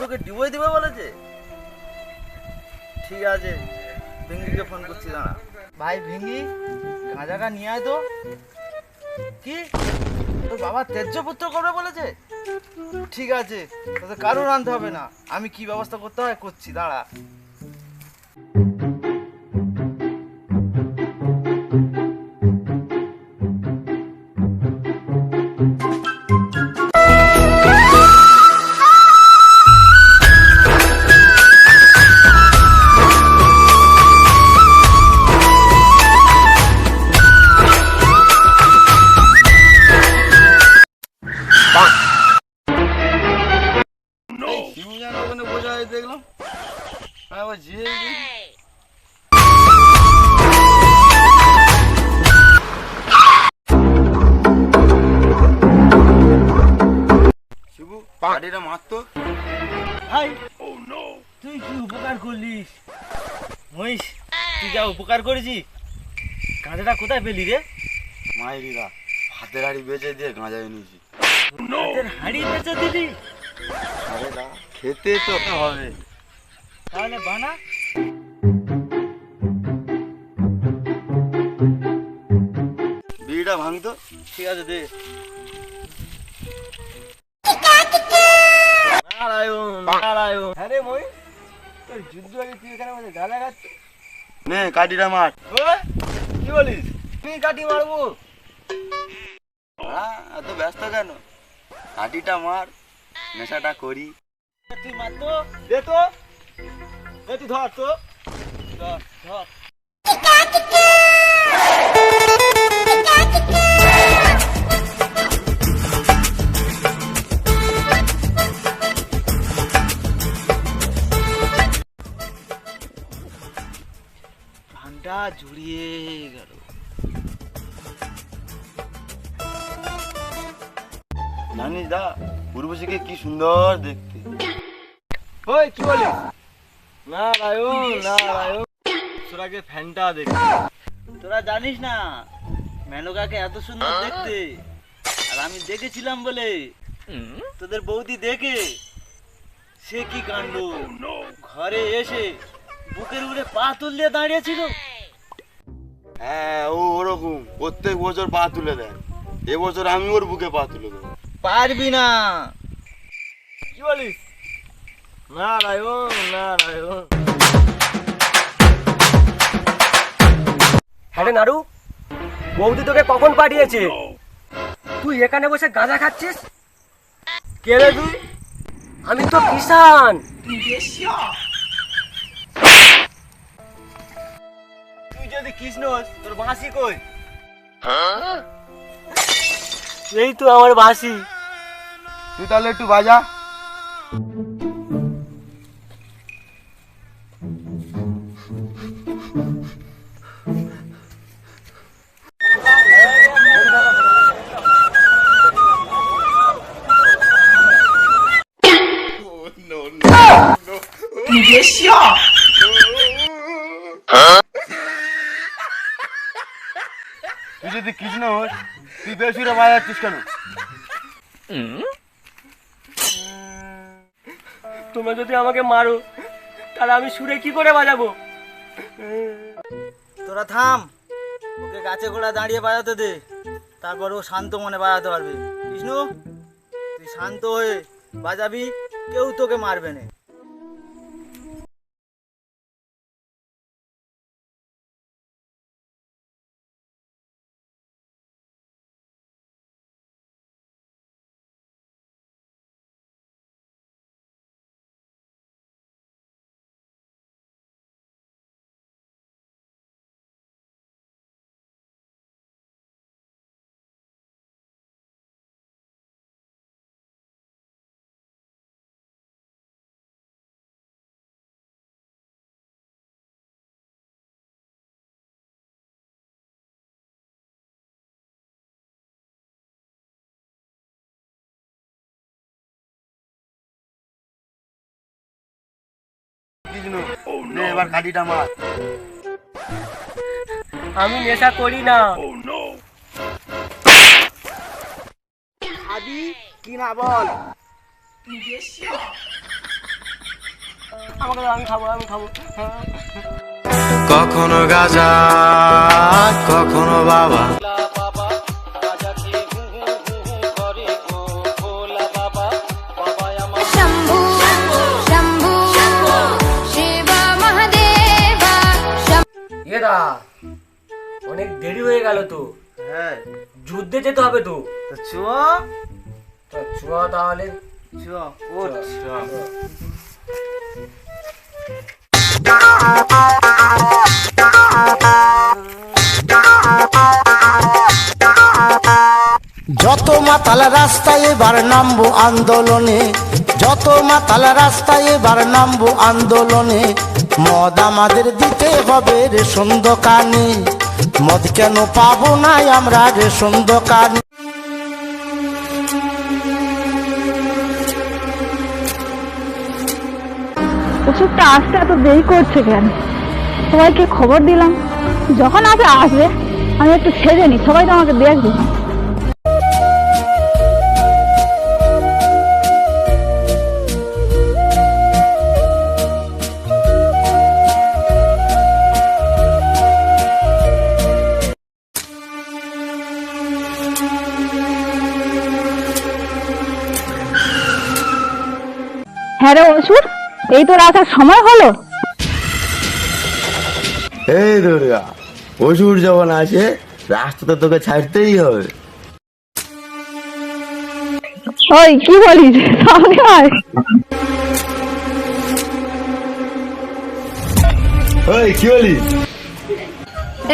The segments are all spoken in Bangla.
তোকে ডিভোর্স দিবে বলেছে? ঠিক আছে ভেঙ্গিকে ফোন করছি, দাঁড়া। ভাই ভেঙ্গি গাঁজাটা নিয়ে আয় তো। কি? তোর বাবা ত্যায্য পুত্র করবে বলেছে? ঠিক আছে তোদের কারোর আনতে হবে না। আমি কি ব্যবস্থা করতে হয় করছি, দাঁড়া। ওখানে বসে আছে দেখলাম। আমি আবার যেয়ে শিবু গাড়িটা মারতো ভাই তুই কি উপকার করলিস? মহিষ তুই যা উপকার করেছিস গাঁজাটা কোথায় পেলি রে? মায়েরিরা হাতের হাড়ি বেঁচে দিয়ে গাঁজা এনেছি। হাড়ি বেচে দিলি? আরে দা খেতে তো হবে। তাহলে বানা। বিড়িটা ভাঙতো ঠিক আছে দে। হ্যাঁ মই তোর যুদ্ধ আগে তুই এখানে বসে গালা খাচ্ছিস? নে কাঠিটা মার। কি বলিস? তুই কাটি মারবো? এত ব্যস্ত কেন? কাঠিটা মার নেশাটা করি। তুই মার তো। জুড়িয়ে গেল। জানিস দা পূর্বশীকে কি সুন্দর দেখতে। ওই কি বলিস? নারায়ণ নারায়ণ। তোরাকে ফ্যানটা দেখ। তোরা জানিস না মেনকাকে এত সুন্দর দেখতে। আর আমি দেখেছিলাম বলে। তোদের বৌদি দেখে। সে কি কাণ্ড? ঘরে এসে বুকের উপরে পা তুললে দাঁড়িয়েছিল। হ্যাঁ ও ওরকম। প্রত্যেক বছর পা তুলে দেয়। এবছর আমি ওর বুকে পা তুলে দেবো। পারবি না। কি বলিস? নারায়ণ নারায়ণ আরে নাড়ু বৌদি তোকে কখন পাঠিয়েছে? তুই এখানে বসে গাঁজা খাচ্ছিস? কে রে তুই? আমি তো কিষান তুই যদি কৃষ্ণ তোর বাঁশি কই? এই তো আমার বাসি তুই তাহলে একটু বাজা। তুই যদি কৃষ্ণ হোস তুই বেসুরে বাজাচ্ছিস কেন? তোমরা যদি আমাকে মারো তাহলে আমি সুরে কি করে বাজাবো? তোরা থাম ওকে গাছে ঘোড়া দাঁড়িয়ে বাজাতে দে তারপর ও শান্ত মনে বাজাতে পারবে। কৃষ্ণ তুই শান্ত হয়ে বাজাবি। কেউ তোকে মারবে না। কৃষ্ণ নে এবার কাঠিটা মার। আমি নেশা করি না। খাবি কি না বল? আমাকে আমি খাব আমি খাব। কখনো গাজা কখনো বাবা। ছেলেরা অনেক দেরি হয়ে গেল তো। হ্যাঁ। যুদ্ধে যেতে হবে তো। চুয়া। তো চুয়া তাহলে। চুয়া। যত মাতাল রাস্তায় এবার নামবো আন্দোলনে। যত মাতাল রাস্তায় এবার নামবো আন্দোলনে। মদ আমাদের দিতে হবে রেশন দোকানে। মদ কেন পাবো না আমরা রেশন দোকানে? ওষুধটা আসতে এত দেরি করছে কেন? সবাইকে খবর দিলাম। যখন আসে আসবে। আমি একটু সেজে নি সবাই তো আমাকে দেখবে। এই তোর আসার সময় হলো? এই দুর্গা ওষুধ যখন আছে রাস্তাতে তোকে ছাড়তেই হবে। ওই কি বলিস? সামনে আয়। ওই কি বলিস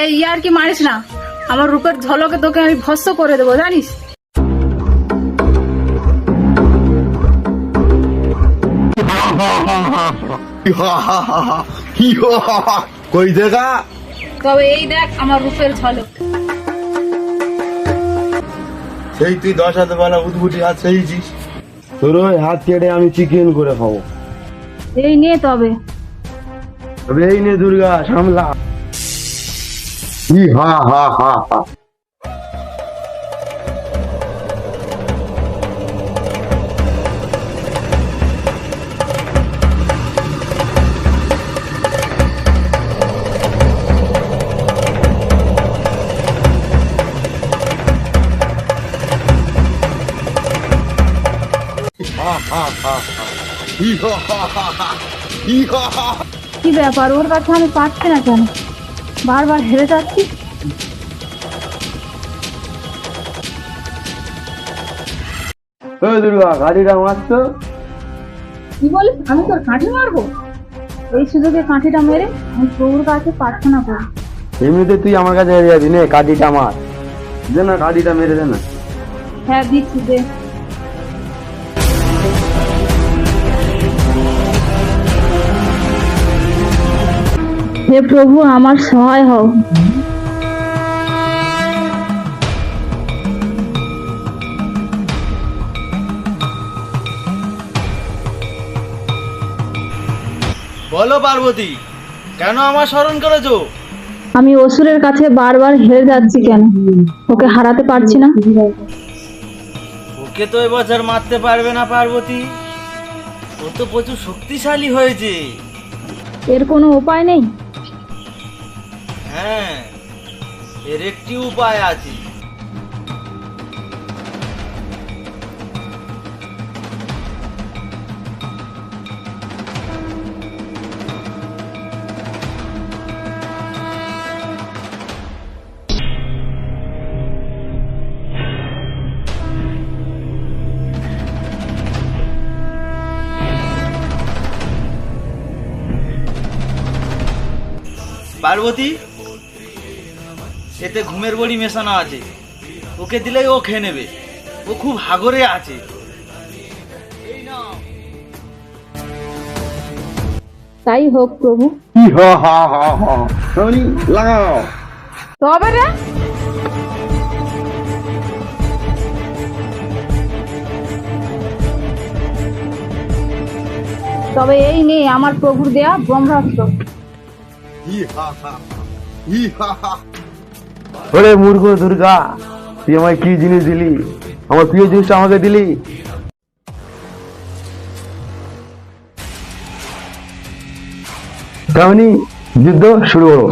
এই ইয়ার কি মারিস না? আমার রূপের ঝলকে তোকে আমি ভস্য করে দেবো জানিস? কই দেখা? তবে এই দেখ আমার রূপের ঝলক। সেই তুই দশ হাতে বেলা উদ্ভুটি হাত সেইছিস তোর ওই হাত কেটে আমি চিকেন করে খাব। এই নে তবে। তবে এই নে দুর্গা সামলা। হা হা হা হা। কি ব্যাপার? ওর কাছে আমি পাচ্ছি না কেন? বারবার হেরে যাচ্ছি? দুর্গা গাড়িটা মারতো কি বলিস? আমি তোর কাঠি মারবো? এই সুযোগে কাঠিটা মেরে আমি প্রভুর কাছে প্রার্থনা করি এমনিতে তুই আমার কাছে হেরে যাবি নে কাঠিটা মার। দে না কাঠিটা মেরে দে না। হ্যাঁ দিচ্ছি দে। হে প্রভু আমার সহায় হও। বলো পার্বতী কেন আমার স্মরণ করেছ? আমি অসুরের কাছে বারবার হেরে যাচ্ছি কেন? ওকে হারাতে পারছি না। ওকে তো এবছর মারতে পারবে না পার্বতী। ও তো প্রচুর শক্তিশালী হয়েছে। এর কোনো উপায় নেই? হ্যাঁ এর একটি উপায় আছে। পার্বতী এতে ঘুমের বড়ি মেশানো আছে। ওকে দিলেই ও খেয়ে নেবে। ও খুব হাগরে আছে। তাই হোক প্রভু। ই হা হা হা হা। রনি লাগাও। তবে রে। তবে এই নে আমার প্রভুর দেয়া ব্রহ্মাস্ত্র। ই হা। হা হা হা। ওরে মূর্খ দুর্গা, তুই আমায় কি জিনিস দিলি? আমার প্রিয় জিনিসটা আমাকে দিলি? কামনি যুদ্ধ শুরু হলো